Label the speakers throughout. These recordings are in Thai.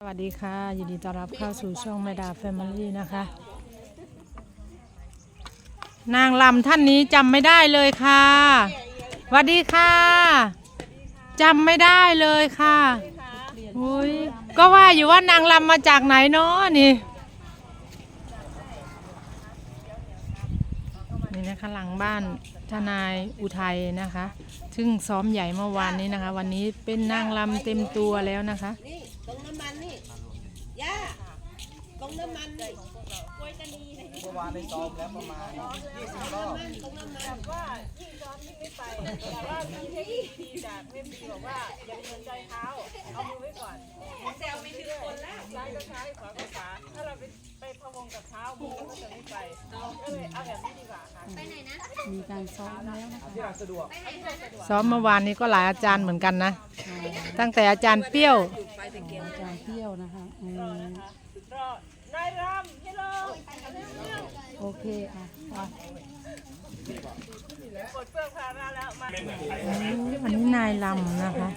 Speaker 1: สวัสดีค่ะ ยินดีต้อนรับเข้าสู่ช่องแม่ดาแฟมิลี่นะคะ นางลำท่านนี้จำไม่ได้เลยค่ะสวัสดีค่ะจำไม่ได้เลยค่ะอุ้ยก็ว่าอยู่ว่านางลำมาจากไหนเนาะนี่ นี่นะคะหลังบ้านทนายอุทัยนะคะ ซึ่งซ้อมใหญ่เมื่อวานนี้นะคะ วันนี้เป็นนางลำเต็มตัวแล้วนะคะ
Speaker 2: นี่ตรงน้ำมันนี่ย่าตรงน้ำมันนี่
Speaker 3: เมื่อวานได้ซ้อมแล้วประมาณ20รอบ
Speaker 2: ตรงน้ำมันว่ายิ่งซ้อมยิ่งไม่ไป แต่ว่าพี่เทคนิคดีจากเมมดีบอกว่าอย่าเดินใจเท้า เอามือไว้ก่อนแซวไม่ถึงคนแล้วซ้ายก็ซ้ายขวาก็ขวาถ้าเราไป ไปพะวงกับเท้ามือก็จะไม่ไปก็เลยเอาแบบนี้ดีกว่าค่ะ
Speaker 1: มีการซ้อมแล้วนะคะ
Speaker 3: ที่ร้านสะดวก
Speaker 1: ซ้อมเมื่อวานนี้ก็หลายอาจารย์เหมือนกันนะ ตั้งแต่อาจารย์เปรี้ยว
Speaker 4: อาจารย์เที่ยวนะคะอืม
Speaker 2: รอนายรำฮัลโหล
Speaker 4: โอเคอะไป
Speaker 2: กดเฟื่องพาราแล้วมา
Speaker 1: อันนี้นายลำนะคะ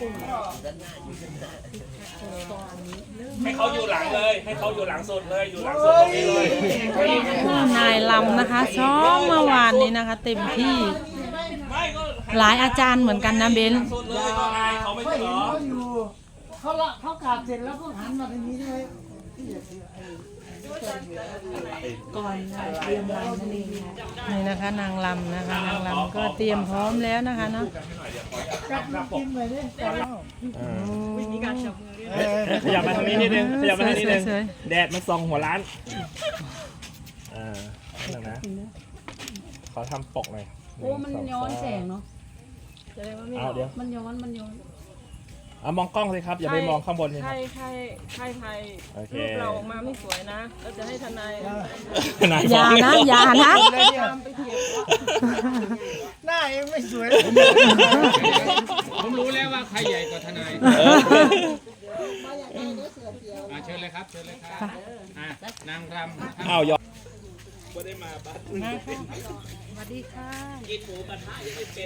Speaker 5: ให้เขาอยู่หลังเลย ให้เขาอยู่หลังสุดเลย อยู่หลังสุดตรงนี้เลย
Speaker 1: นายลำนะคะซ้อมเมื่อวานนี้นะคะ เต็มที่
Speaker 5: ไม่ก็
Speaker 1: หลายอาจารย์เหมือนกันนะเบน
Speaker 5: สุดเลยก็อายเขาไม่ใช่เหรอ
Speaker 3: เขาละเขากราบเสร็จแล้วก็หันมาทางนี้เลย
Speaker 4: ก่อนเตรียมรำนั่นเองค่ะ
Speaker 1: นี่นะคะนางลำนะคะนางลำก็เตรียมพร้อมแล้วนะคะเนาะ
Speaker 3: กินไปเลยก่อนแล้ว
Speaker 5: ขยับมาทางนี้นิดนึงขยับมาทางนี้นิดนึง
Speaker 1: สวย
Speaker 5: แดดมันส่องหัวร้านอ่านั่นนะขอทำปกหน่อย
Speaker 4: โอ้มันย้อนแสงเนาะ
Speaker 5: เอาเดี๋ยว
Speaker 4: มันย้อนมันย้อน
Speaker 5: เอามองกล้องสิครับ อย่าไปมองข้างบนสิค
Speaker 2: ใคร
Speaker 5: รับ
Speaker 2: ใครใครใคร
Speaker 5: โอเค
Speaker 2: รูปเราออกมาไม่สวยนะเราจะให้ทนาย
Speaker 5: นาย
Speaker 1: ๆอย่านะอย่านะ
Speaker 3: เลยเนี่ย
Speaker 2: ไปเทียบ
Speaker 3: หน้าเองไม่สวย
Speaker 6: ผมรู้แล้วว่าใครใหญ่กว่าทนายอะเชิญเลยครับ เชิญเลยครับอะนางรำนะครับ
Speaker 5: อ้าวยอม
Speaker 1: สวัสดีค่ะ
Speaker 7: สิ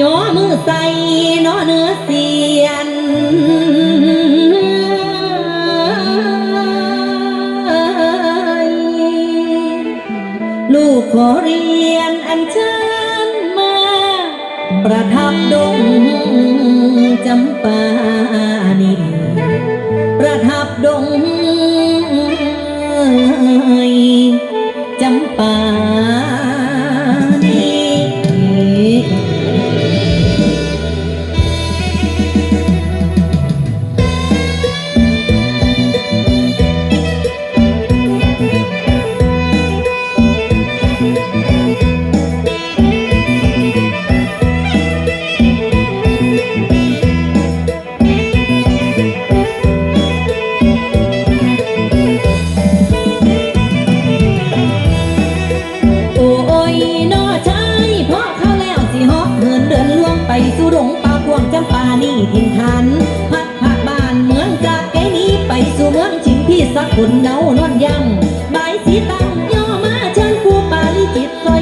Speaker 7: ย่อมือใสนอเนื้อเสียนลูกขอเรียนอันเชิญมา ประทับดงจำปานีประทับดง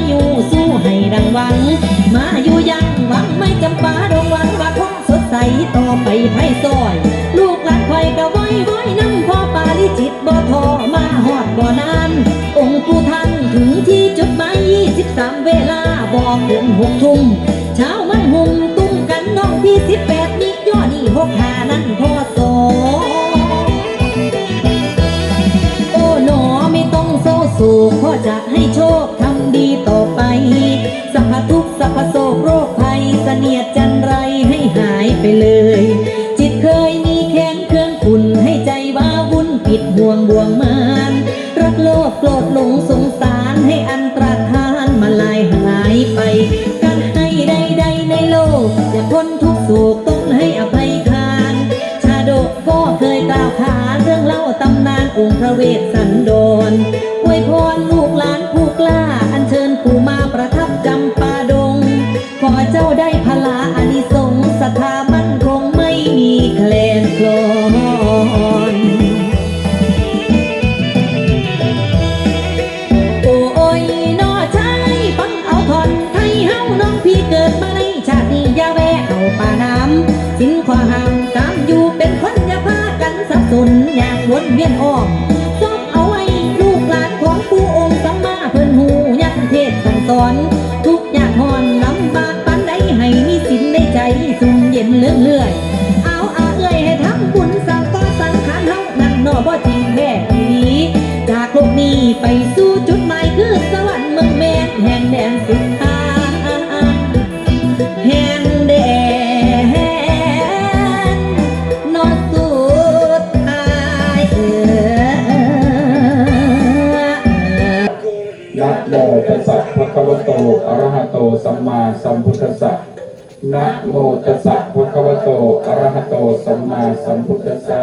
Speaker 7: อยู่สู้ให้รังวัง มาอยู่ยังหวังไม่จำปาดงวังว่าคงสดใสต่อไปไพ่ซอย ลูกหลานคอยกะว้ยว้อยน้ำพ่อปาลิจิตบ่ทอมาหอดบ่นาน องค์ปู่ท่านถึงที่จุดหมายยี่สิบสามเวลาบอกถึงหกทุ่มเช้ามันหุ่มตุ้มกันน้องพี่สิบแปดมีย่อนี่หกหานั่นพ่อโสโอ้หนอไม่ต้องเศร้าโศกพ่อจะให้โชค ดีต่อไป สัพพทุกสัพพโศกโรคภัยเสนียดจันไรให้หายไปเลย จิตเคยมีแข็งเครื่องคุณให้ใจว่าวุ่นปิดห่วงบ่วงมานรักโลกโกรธหลงสงสารให้อันตรธานมาลายหายไป กันให้ใดใดในโลกจะพ้นทุกโศก 面婆 ระหะโตสัมมาสัมพุท
Speaker 8: ธัสสะนะโมตัสสะภะคะวะโตอะระหะโตสัมมาสัมพุทธัสสะ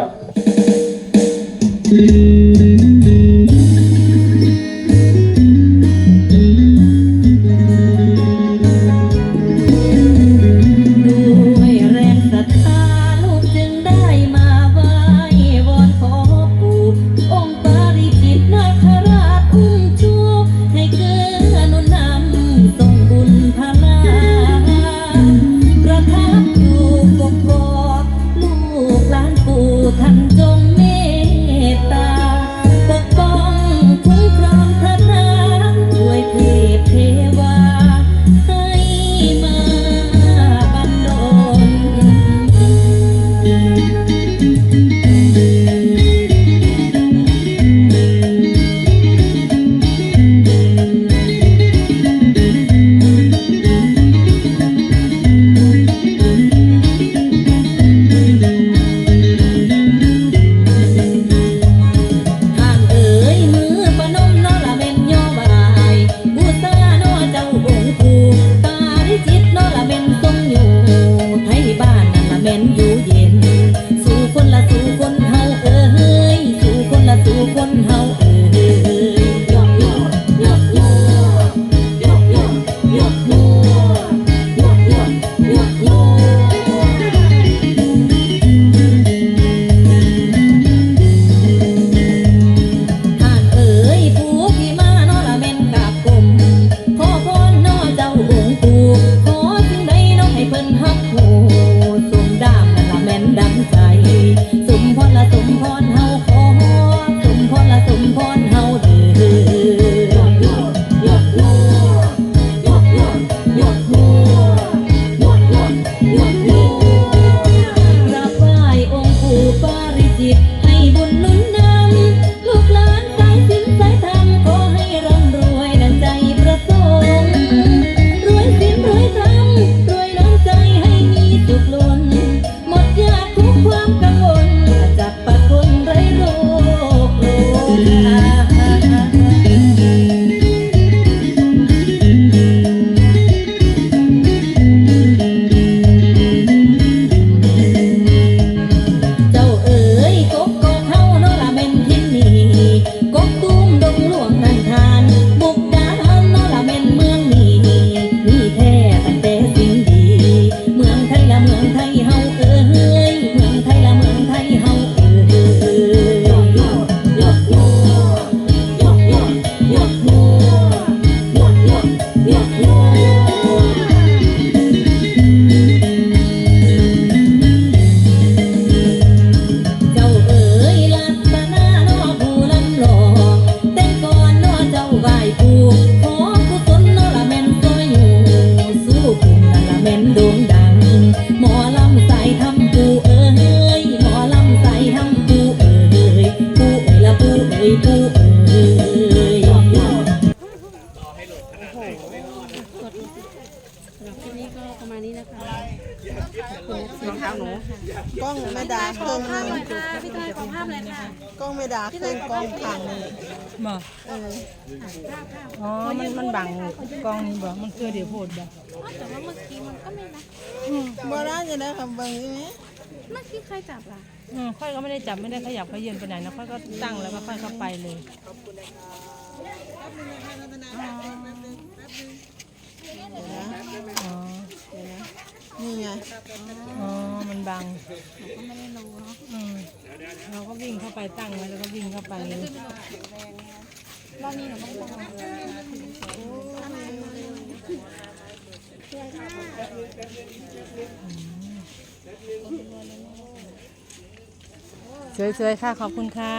Speaker 2: ไม่ด่าเครื่องกล้องพังนี่
Speaker 1: บ่
Speaker 2: เออ
Speaker 1: อ๋อ มันมันบังกล้องนี่บ่ มันคือเดี๋ยวโพดบ่
Speaker 4: แต่ว่าเมื่อกี้มันก็ไม่นะ
Speaker 2: บ่ได้จะได้คำเบิ่งนี่ไหม
Speaker 4: เมื่อกี้ใครจับล่ะ
Speaker 1: อืมค่อยก็ไม่ได้จับไม่ได้ขยับขยืนไปไหนนะค่อยก็ตั้งแล้วก็ค่อยเข้าไปเลยอ๋อ
Speaker 2: นี่ไง
Speaker 1: อ๋อ มันบังเราก็ไม่ได้รู้เนาะอืมเราก็วิ่งเข้าไปตั้งไว้แล้วก็วิ่งเข้าไปเลย
Speaker 4: รอบนี้หนูต้องบอก
Speaker 1: สวยๆค่ะขอบคุณค่ะ